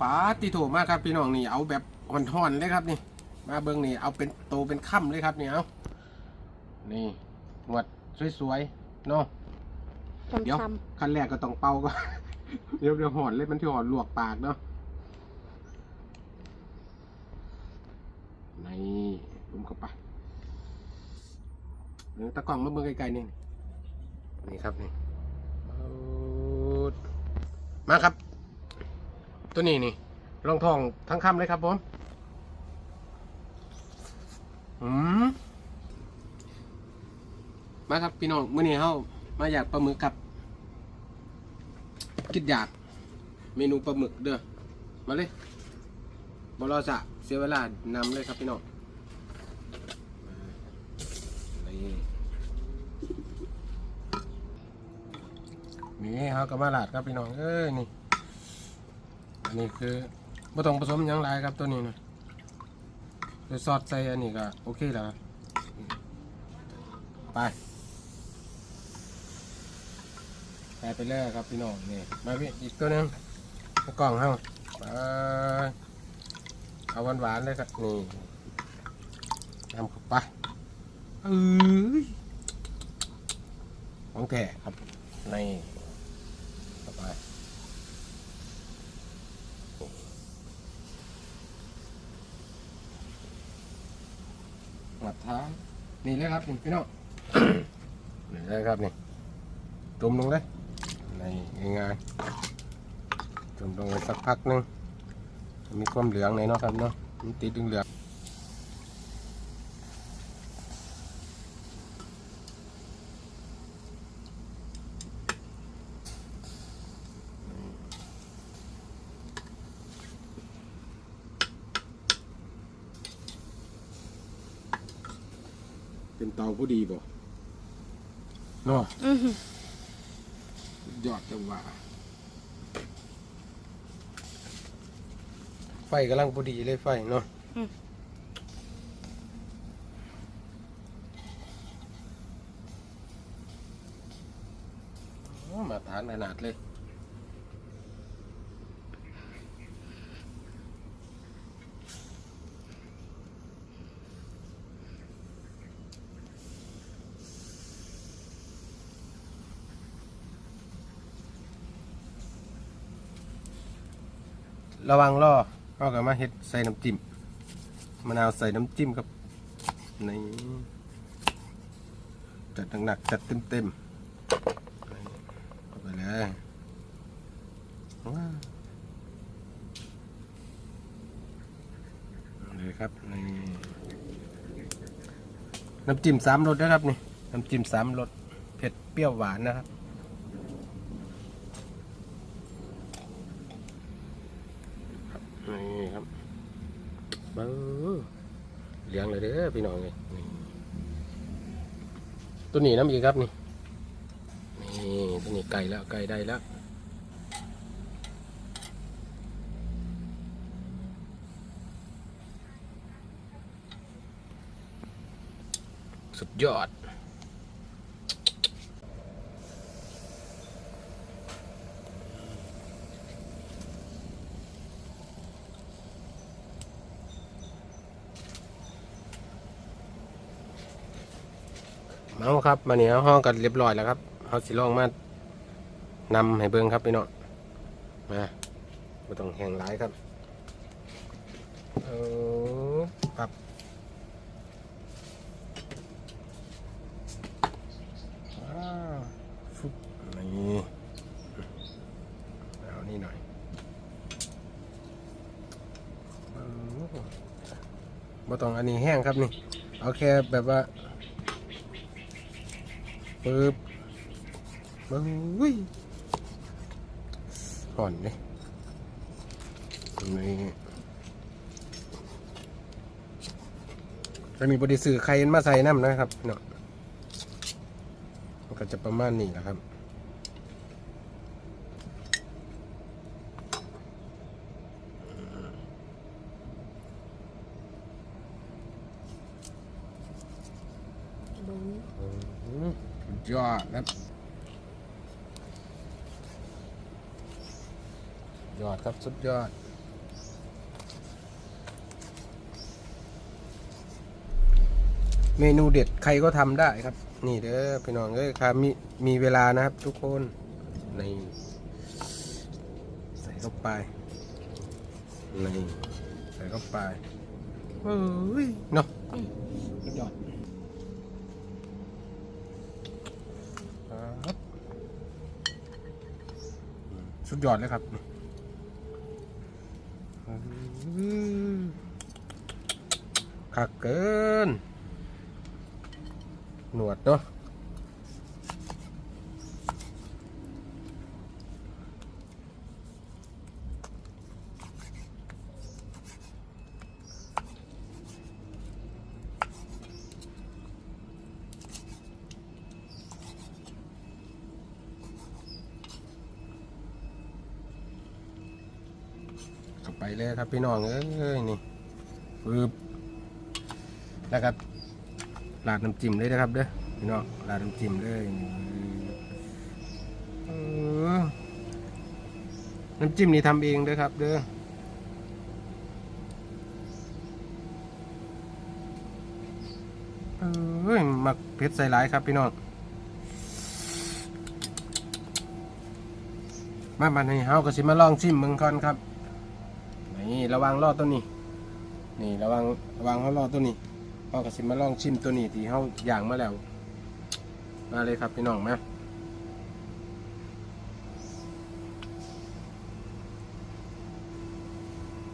ปาติโถมากครับพี่น้องนี่เอาแบบห่อนๆเลยครับนี่ มาเบิ้งนี่เอาเป็นโตเป็นค่ำเลยครับนี่เอานี่หนวดสวยๆเนาะเดี๋ยวช้ขั้นแรกก็ต้องเป่าก็เดี๋ยวเดี๋ยวหอนเลยมันที่หอนลวกปากเนาะนี่ลุมเข้าไปเดี๋ยวตะกล้องมาเบิ่งไกลๆนี่นี่ครับนี่ปึ๊ดมาครับ ตัวนี้นี่รองทองทั้งคำเลยครับผมอืมมาครับพี่น้องมื้อนี้เฮามาอยากปลาหมึกกับ คิดอยากเมนูปลาหมึกเด้อมาเลยบรอสะเสียเวลานำเลยครับพี่น้องนี่เขาก็มาลาดครับพี่น้องเอ้ยนี่ อันนี้คือไม่ต้องผสมยังไรครับตัวนี้นะคือซอสใส่อันนี้ก็โอเคแล้วครับไปไปไปเลยครับพี่น้องนี่มาพี่อีกตัวหนึงกล่องเฮาไปเอาหวานๆเลยครับนี่ทำเข้าไปเอ้ยของแท้ครับนี่เข้าไป มัดท้านี่เลยครับนี่พี่น้องนี่เลยครับนี่จุ่มลงเลยนี่ง่ายๆจุ่มลงไปสักพักหนึงมีความเหลืองในเนาะครับเนาะมันติดเหลือง เป็นเตาผู้ดีบ่เนาะำอื้อหือยอดจังหวะไฟกำลังพอดีเลยไฟเนาะโอ้มาทานขนาดเลย ระวังล่อเอากลับมาเฮ็ดใส่น้ำจิ้มมะนาวใส่น้ำจิ้มครับนี่จัดหนักๆจัดเต็มๆเข้าไปเลยเลยครับนี่น้ำจิ้มสามรสนะครับนี่น้ำจิ้มสามรสเผ็ดเปรี้ยวหวานนะครับ นี่ครับเบิ้งเลี้ยงเลยเด้อพี่น้องเลยนี่ตัวนี้น้ำอีกครับนี่นี่ตัวนี้ไก่แล้วไก่ได้แล้วสุดยอด เอาครับมาเนี่ยห้องกันเรียบร้อยแล้วครับเอาสิลองมานำให้เบิ้งครับพี่น้องมาไม่ต้องแห้งร้ายครับเออครับฟุบนี่เอานี่หน่อยเออบ่ต้องอันนี้แห้งครับนี่ เอาแค่แบบว่า ปึ๊บบึ้ยห่อนเลยนี่จะมีบริสื่อใครมาใส่น้ำนะครับเนาะมันก็จะประมาณนี้แหละครับอืมุดยอดครับยอดครับสุดยอด เมนูเด็ดใครก็ทำได้ครับ นี่เด้อพี่น้องเอ้ยครับมีมีเวลานะครับทุกคนในใส่เข้าไปในใส่เข้าไปเฮ้ยเนาะสุดยอด สุดยอดเลยครับคักเกิน หนวดเนาะ เข้าไปเลยครับพี่น้องเอ้ยนี่ปึ๊บแล้วก็ราดน้ำจิ้มเลยนะครับเด้อพี่น้องราดน้ำจิ้มเลยนี่เออน้ำจิ้มนี่ทำเองเด้อครับ เด้อเอ้ยหมักเผ็ดใส่หลายครับพี่น้องมาบัดนี้เฮาก็สิมาลองชิมเบิ่งก่อนครับ ระวังรอดตัวนี้ นี่ระวังระวังเขารอดตัวนี้เขาก็สิมาลองชิมตัวนี้ที่เขาอย่างมาแล้ว มาเลยครับพี่น้องมา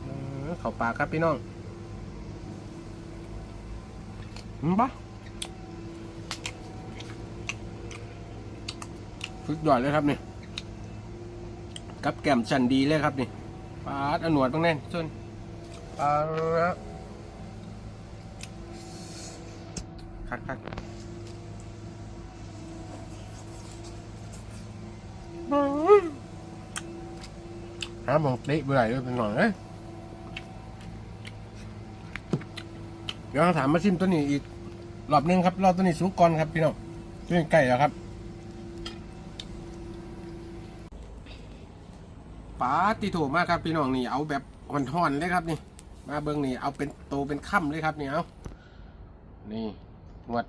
เออเข้าปากครับพี่น้องอืมปะสุดยอดเลยครับนี่กับแก้มชันดีเลยครับนี่ ปาดเอาหนวดบ้างแน่ส่วนปาดแล้วคักคักหาหมองเตะเบื่อเลยเป็นหน่อยเอ้ยเดี๋ยวเราถามมาชิมตัวนี้อีกรอบนึงครับรอบตัวนี้สุกก่อนครับพี่น้องตัวนี้ใกล้แล้วครับ ปาดติโถมากครับพี่น้องนี่เอาแบบห่อนๆเลยครับนี่ มาเบิ้งนี่เอาเป็นโตเป็นค่ำเลยครับนี่เอานี่หนวด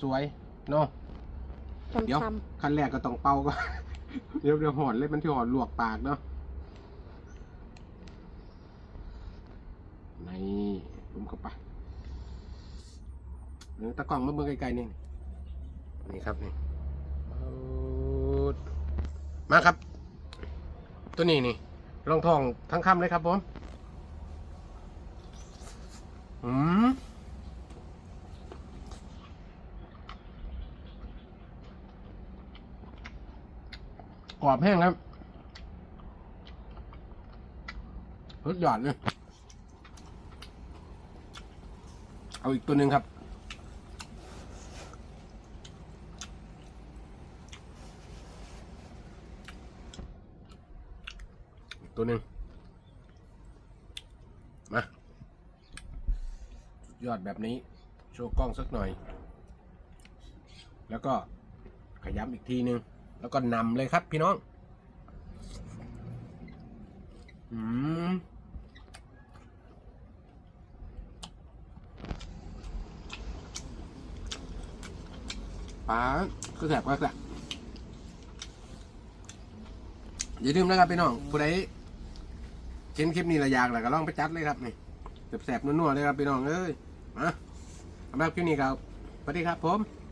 สวยๆเนาะเดี๋ยวช้ขั้นแรกก็ต้องเป่าก่อนเดี๋ยวเดี๋ยวหอนเลยมันที่หอนลวกปากเนาะนี่ลุมเข้าไปเดี๋ยวตะกล้องมาเบิ่งไกลๆนี่นี่ครับนี่ปึ๊ดมาครับ ตัวนี้นี่ลองทองทั้งคำเลยครับผมอืมกรอบแห้งครับรสหยอดเลย เอาอีกตัวหนึ่งครับ ตัวหนึ่งมา ยอดแบบนี้ โชว์กล้องสักหน่อย แล้วก็ขย้ำอีกทีหนึ่งแล้วก็นำเลยครับพี่น้องอืมปลาคือแสบก็แสบอย่าลืมนะครับพี่น้องผู้ใด เห็นคลิปนี้ระอยากแหละก็ลองไปจัดเลยครับนี่แสบๆนัวๆเลยครับพี่น้องเอ้ยมาสำหรับคลิปนี้ครับสวัสดีครับผม